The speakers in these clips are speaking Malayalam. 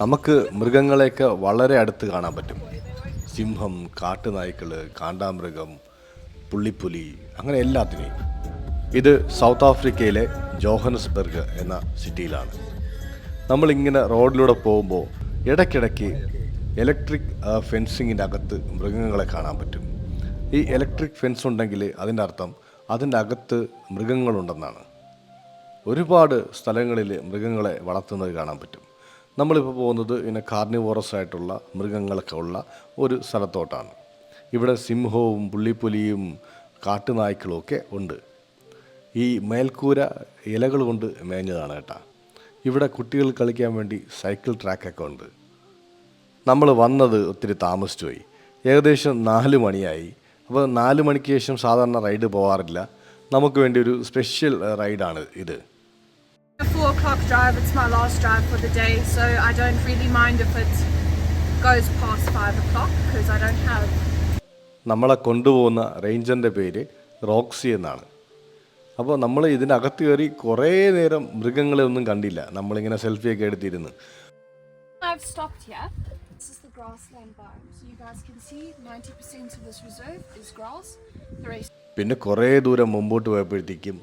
നമുക്ക് മൃഗങ്ങളെയൊക്കെ വളരെ അടുത്ത് കാണാൻ പറ്റും. സിംഹം കാട്ടുനായ്ക്കൾ കാണ്ടാമൃഗം പുള്ളിപ്പുലി അങ്ങനെ എല്ലാത്തിനെയും. ഇത് സൗത്ത് ആഫ്രിക്കയിലെ ജോഹനസ്ബർഗ് എന്ന സിറ്റിയിലാണ്. നമ്മളിങ്ങനെ റോഡിലൂടെ പോകുമ്പോൾ ഇടയ്ക്കിടയ്ക്ക് ഇലക്ട്രിക് ഫെൻസിങ്ങിന്റെ അകത്ത് മൃഗങ്ങളെ കാണാൻ പറ്റും. ഈ ഇലക്ട്രിക് ഫെൻസ് ഉണ്ടെങ്കിൽ അതിന്റെ അർത്ഥം അതിന്റെ അകത്ത് മൃഗങ്ങളുണ്ടെന്നാണ്. ഒരുപാട് സ്ഥലങ്ങളിൽ മൃഗങ്ങളെ വളർത്തുന്നത് കാണാൻ പറ്റും. നമ്മളിപ്പോൾ പോകുന്നത് ഇങ്ങനെ കാർണിവോറസ് ആയിട്ടുള്ള മൃഗങ്ങളൊക്കെ ഉള്ള ഒരു സ്ഥലത്തോട്ടാണ്. ഇവിടെ സിംഹവും പുള്ളിപ്പുലിയും കാട്ടുനായ്ക്കളുമൊക്കെ ഉണ്ട്. ഈ മേൽക്കൂര ഇലകൾ കൊണ്ട് മേഞ്ഞതാണ് കേട്ടാ. ഇവിടെ കുട്ടികൾ കളിക്കാൻ വേണ്ടി സൈക്കിൾ ട്രാക്കൊക്കെ ഉണ്ട്. നമ്മൾ വന്നത് ഒത്തിരി താമസിച്ചു പോയി. ഏകദേശം നാല് മണിയായി. അപ്പോൾ നാല് മണിക്ക് ശേഷം സാധാരണ റൈഡ് പോകാറില്ല നമുക്ക് വേണ്ടി ഒരു സ്പെഷ്യൽ റൈഡാണ് ഇത്. O'clock drive, it's my last drive for the day, so I don't really mind if it goes past five o'clock because I don't have നമ്മളെ കൊണ്ടുപോകുന്ന റേഞ്ചറിന്റെ പേര് റോക്സി എന്നാണ് അപ്പോൾ നമ്മൾ ഇതിനകത്ത് കയറി കുറേ നേരം മൃഗങ്ങളെ ഒന്നും കണ്ടില്ല നമ്മളിങ്ങനെ സെൽഫിയൊക്കെ എടുത്തിരുന്ന് I've stopped here. This is the grassland biome. So you guys can see 90% of this reserve is grass. പിന്നെ കുറേ ദൂരം മുമ്പോട്ട് പോയപ്പോഴത്തേക്കും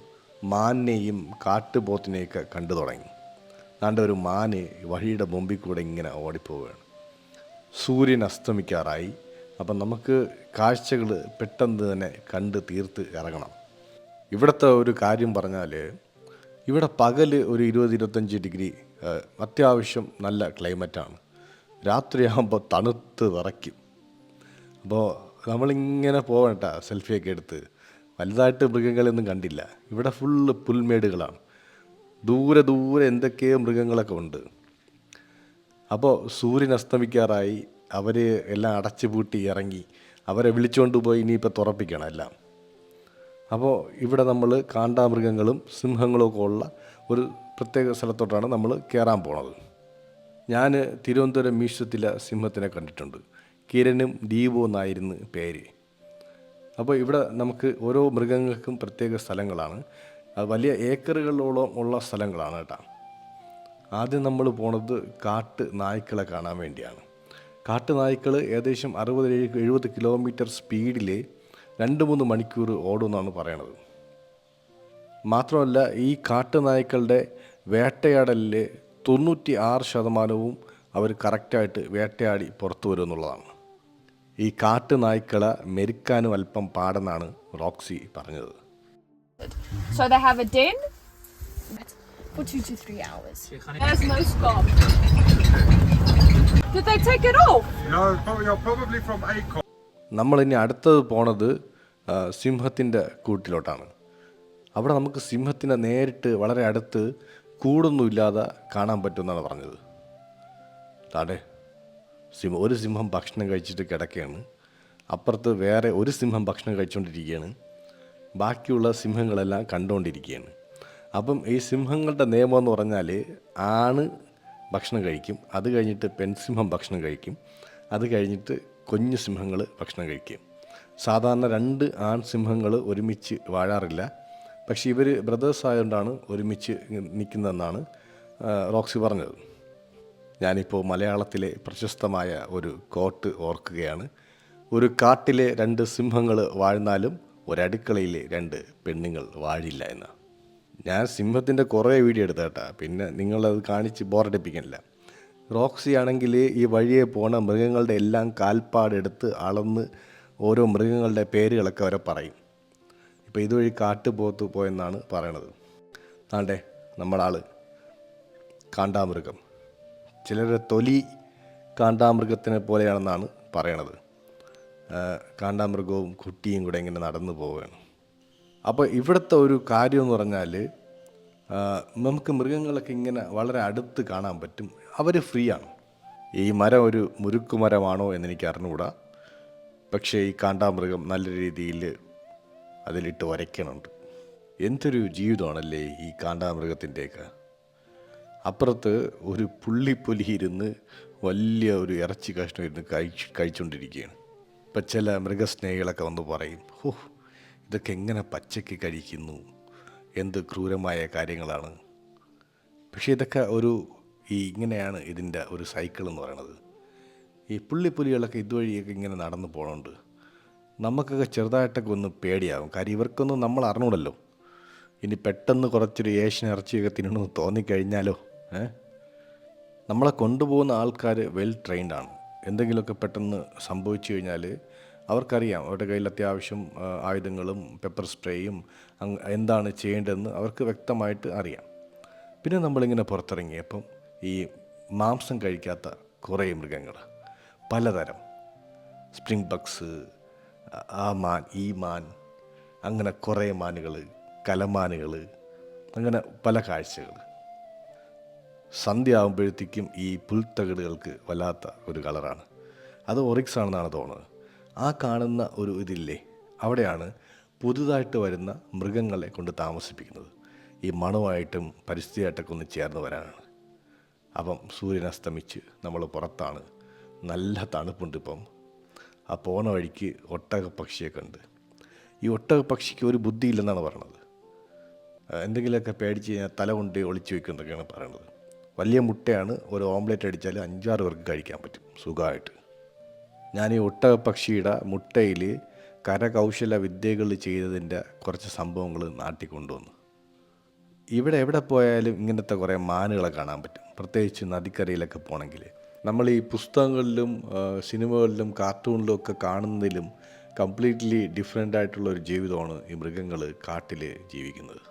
മാനിനെയും കാട്ടുപോത്തിനെയൊക്കെ കണ്ടു തുടങ്ങി. നാണ്ട ഒരു മാന് വഴിയുടെ മുമ്പിൽ കൂടെ ഇങ്ങനെ ഓടിപ്പോവുകയാണ്. സൂര്യൻ അസ്തമിക്കാറായി. അപ്പം നമുക്ക് കാഴ്ചകൾ പെട്ടെന്ന് തന്നെ കണ്ട് തീർത്ത് ഇറങ്ങണം. ഇവിടുത്തെ ഒരു കാര്യം പറഞ്ഞാൽ ഇവിടെ പകൽ ഒരു ഇരുപത് ഇരുപത്തഞ്ച് ഡിഗ്രി അത്യാവശ്യം നല്ല ക്ലൈമറ്റാണ്. രാത്രിയാകുമ്പോൾ തണുത്ത് വിറയ്ക്കും. അപ്പോൾ നമ്മളിങ്ങനെ പോകണ്ട സെൽഫിയൊക്കെ എടുത്ത് വലുതായിട്ട് മൃഗങ്ങളെയൊന്നും കണ്ടില്ല. ഇവിടെ ഫുള്ള് പുൽമേടുകളാണ്. ദൂരെ ദൂരെ എന്തൊക്കെയോ മൃഗങ്ങളൊക്കെ ഉണ്ട്. അപ്പോൾ സൂര്യൻ അസ്തമിക്കാറായി അവർ എല്ലാം അടച്ചു പൂട്ടി ഇറങ്ങി അവരെ വിളിച്ചുകൊണ്ട് പോയി ഇനിയിപ്പോൾ തുറപ്പിക്കണം എല്ലാം. അപ്പോൾ ഇവിടെ നമ്മൾ കാണ്ടാമൃഗങ്ങളും സിംഹങ്ങളും ഒക്കെ ഉള്ള ഒരു പ്രത്യേക സ്ഥലത്തോട്ടാണ് നമ്മൾ കയറാൻ പോണത്. ഞാൻ തിരുവനന്തപുരം മ്യൂസിയത്തിലെ സിംഹത്തിനെ കണ്ടിട്ടുണ്ട്. കിരനും ദീപു എന്നായിരുന്നു പേര്. അപ്പോൾ ഇവിടെ നമുക്ക് ഓരോ മൃഗങ്ങൾക്കും പ്രത്യേക സ്ഥലങ്ങളാണ്. അത് വലിയ ഏക്കറുകളോളം ഉള്ള സ്ഥലങ്ങളാണ് കേട്ടോ. ആദ്യം നമ്മൾ പോണത് കാട്ട് നായ്ക്കളെ കാണാൻ വേണ്ടിയാണ്. കാട്ട് നായ്ക്കൾ ഏകദേശം അറുപത് എഴു- എഴുപത് കിലോമീറ്റർ സ്പീഡിൽ രണ്ട് മൂന്ന് മണിക്കൂർ ഓടുമെന്നാണ് പറയണത്. മാത്രമല്ല ഈ കാട്ട് നായ്ക്കളുടെ വേട്ടയാടലിൽ തൊണ്ണൂറ്റി ആറ് ശതമാനവും അവർ കറക്റ്റായിട്ട് വേട്ടയാടി പുറത്തു വരും എന്നുള്ളതാണ് ഈ കാട്ടുനായ്ക്കളെ മെരുക്കാനും അല്പം പാടെന്നാണ് റോക്സി പറഞ്ഞത് So they have a den for two to three hours. There's no scarf. Did they take it off? No, probably, you're probably from Acon. നമ്മളിനി അടുത്തത് പോണത് സിംഹത്തിന്റെ കൂട്ടിലോട്ടാണ് അവിടെ നമുക്ക് സിംഹത്തിനെ നേരിട്ട് വളരെ അടുത്ത് കൂടൊന്നുമില്ലാതെ കാണാൻ പറ്റുമെന്നാണ് പറഞ്ഞത് താടെ സിംഹം ഒരു സിംഹം ഭക്ഷണം കഴിച്ചിട്ട് കിടക്കുകയാണ്. അപ്പുറത്ത് വേറെ ഒരു സിംഹം ഭക്ഷണം കഴിച്ചുകൊണ്ടിരിക്കുകയാണ്. ബാക്കിയുള്ള സിംഹങ്ങളെല്ലാം കണ്ടുകൊണ്ടിരിക്കുകയാണ്. അപ്പം ഈ സിംഹങ്ങളുടെ നിയമം എന്ന് പറഞ്ഞാൽ ആണ് ഭക്ഷണം കഴിക്കും അത് കഴിഞ്ഞിട്ട് പെൺസിംഹം ഭക്ഷണം കഴിക്കും അത് കഴിഞ്ഞിട്ട് കുഞ്ഞു സിംഹങ്ങൾ ഭക്ഷണം കഴിക്കും. സാധാരണ രണ്ട് ആൺ സിംഹങ്ങൾ ഒരുമിച്ച് വാഴാറില്ല. പക്ഷേ ഇവർ ബ്രദേഴ്സ് ആയതുകൊണ്ടാണ് ഒരുമിച്ച് നിൽക്കുന്നതെന്നാണ് റോക്സി പറഞ്ഞത്. ഞാനിപ്പോൾ മലയാളത്തിലെ പ്രശസ്തമായ ഒരു കോട്ട് ഓർക്കുകയാണ്. ഒരു കാട്ടിലെ രണ്ട് സിംഹങ്ങൾ വാഴ്ന്നാലും ഒരടുക്കളയിലെ രണ്ട് പെണ്ണുങ്ങൾ വാഴില്ല എന്ന്. ഞാൻ സിംഹത്തിന്റെ കുറേ വീഡിയോ എടുത്ത കേട്ടാ. പിന്നെ നിങ്ങളത് കാണിച്ച് ബോറടിപ്പിക്കണില്ല. റോക്സി ആണെങ്കിൽ ഈ വഴിയെ പോണ മൃഗങ്ങളുടെ എല്ലാം കാൽപ്പാടെടുത്ത് അളന്ന് ഓരോ മൃഗങ്ങളുടെ പേരുകളൊക്കെ അവരെ പറയും. ഇപ്പോൾ ഇതുവഴി കാട്ടുപോത്ത് പോയെന്നാണ് പറയണത്. താണ്ടേ നമ്മളാൾ കാണ്ടാമൃഗം. ചിലരുടെ തൊലി കാണ്ടാമൃഗത്തിനെ പോലെയാണെന്നാണ് പറയണത്. കാണ്ടാമൃഗവും കുട്ടിയും കൂടെ ഇങ്ങനെ നടന്നു പോവുകയാണ്. അപ്പോൾ ഇവിടുത്തെ ഒരു കാര്യം എന്ന് പറഞ്ഞാൽ നമുക്ക് മൃഗങ്ങളൊക്കെ ഇങ്ങനെ വളരെ അടുത്ത് കാണാൻ പറ്റും. അവർ ഫ്രീ ആണ്. ഈ മരം ഒരു മുരുക്കുമരമാണോ മരമാണോ എന്നെനിക്ക് അറിഞ്ഞുകൂടാ. പക്ഷേ ഈ കാണ്ടാമൃഗം നല്ല രീതിയിൽ അതിലിട്ട് വരയ്ക്കണുണ്ട് എന്തൊരു ജീവിതമാണല്ലേ ഈ കാണ്ടാമൃഗത്തിന്റെയൊക്കെ? അപ്പുറത്ത് ഒരു പുള്ളിപ്പൊലി ഇരുന്ന് വലിയ ഒരു ഇറച്ചി കഷ്ണം ഇരുന്ന് കഴിച്ച് കഴിച്ചുകൊണ്ടിരിക്കുകയാണ് ഇപ്പം ചില മൃഗസ്നേഹികളൊക്കെ വന്ന് പറയും ഹോ ഇതൊക്കെ എങ്ങനെ പച്ചയ്ക്ക് കഴിക്കുന്നു? എന്ത് ക്രൂരമായ കാര്യങ്ങളാണ്? പക്ഷേ ഇതൊക്കെ ഒരു ഈ ഇങ്ങനെയാണ് ഇതിന്റെ ഒരു സൈക്കിൾ എന്ന് പറയുന്നത് ഈ പുള്ളിപ്പുലികളൊക്കെ ഇതുവഴിയൊക്കെ ഇങ്ങനെ നടന്നു പോകണുണ്ട് നമുക്കൊക്കെ ചെറുതായിട്ടൊക്കെ ഒന്ന് പേടിയാകും കാര്യം ഇവർക്കൊന്നും നമ്മൾ അറിഞ്ഞൂടല്ലോ. ഇനി പെട്ടെന്ന് കുറച്ചൊരു ഏഷ്യൻ ഇറച്ചിയൊക്കെ തിന്നണമെന്ന് തോന്നിക്കഴിഞ്ഞാലോ? നമ്മളെ കൊണ്ടുപോകുന്ന ആൾക്കാർ വെൽ ട്രെയിൻഡ് ആണ്. എന്തെങ്കിലുമൊക്കെ പെട്ടെന്ന് സംഭവിച്ചു കഴിഞ്ഞാൽ അവർക്കറിയാം. അവരുടെ കയ്യിൽ അത്യാവശ്യം ആയുധങ്ങളും പെപ്പർ സ്പ്രേയും എന്താണ് ചെയ്യേണ്ടതെന്ന് അവർക്ക് വ്യക്തമായിട്ട് അറിയാം. പിന്നെ നമ്മളിങ്ങനെ പുറത്തിറങ്ങിയപ്പം ഈ മാംസം കഴിക്കാത്ത കുറേ മൃഗങ്ങൾ പലതരം. സ്പ്രിംഗ് ബക്സ് ആ മാൻ ഈ മാൻ അങ്ങനെ കുറേ മാനുകൾ കലമാനുകൾ അങ്ങനെ പല കാഴ്ചകൾ സന്ധ്യ ആകുമ്പോഴത്തേക്കും ഈ പുൽത്തകിടുകൾക്ക് വല്ലാത്ത ഒരു കളറാണ്. അത് ഒറിക്സ് ആണെന്നാണ് തോന്നുന്നത്. ആ കാണുന്ന ഒരു ഇതില്ലേ അവിടെയാണ് പുതുതായിട്ട് വരുന്ന മൃഗങ്ങളെ കൊണ്ട് താമസിപ്പിക്കുന്നത്. ഈ മണുമായിട്ടും പരിസ്ഥിതിയായിട്ടൊക്കെ ഒന്ന് ചേർന്ന് വരാനാണ്. അപ്പം സൂര്യൻ അസ്തമിച്ച് നമ്മൾ പുറത്താണ്. നല്ല തണുപ്പുണ്ട് ഇപ്പം. ആ പോണ വഴിക്ക് ഒട്ടക പക്ഷിയൊക്കെ ഉണ്ട് ഈ ഒട്ടക പക്ഷിക്ക് ഒരു ബുദ്ധിയില്ലെന്നാണ് പറയണത്. എന്തെങ്കിലുമൊക്കെ പേടിച്ച് കഴിഞ്ഞാൽ തല കൊണ്ട് ഒളിച്ചു വെക്കുന്നൊക്കെയാണ് പറയണത്. വലിയ മുട്ടയാണ് ഒരു ഓംലെറ്റ് അടിച്ചാൽ അഞ്ചാറ് പേർക്ക് കഴിക്കാൻ പറ്റും സുഖമായിട്ട്. ഞാൻ ഈ ഒട്ട പക്ഷിയുടെ മുട്ടയിൽ കരകൗശല വിദ്യകൾ ചെയ്തതിന്റെ കുറച്ച് സംഭവങ്ങൾ നാട്ടിൽ കൊണ്ടുവന്നു ഇവിടെ എവിടെ പോയാലും ഇങ്ങനത്തെ കുറേ മാനുകളെ കാണാൻ പറ്റും. പ്രത്യേകിച്ച് നദിക്കരയിലൊക്കെ പോകണമെങ്കിൽ. നമ്മൾ ഈ പുസ്തകങ്ങളിലും സിനിമകളിലും കാർട്ടൂണിലും ഒക്കെ കാണുന്നതിലും കംപ്ലീറ്റ്ലി ഡിഫറെന്റ് ആയിട്ടുള്ള ഒരു ജീവിതമാണ് ഈ മൃഗങ്ങൾ കാട്ടിൽ ജീവിക്കുന്നത്.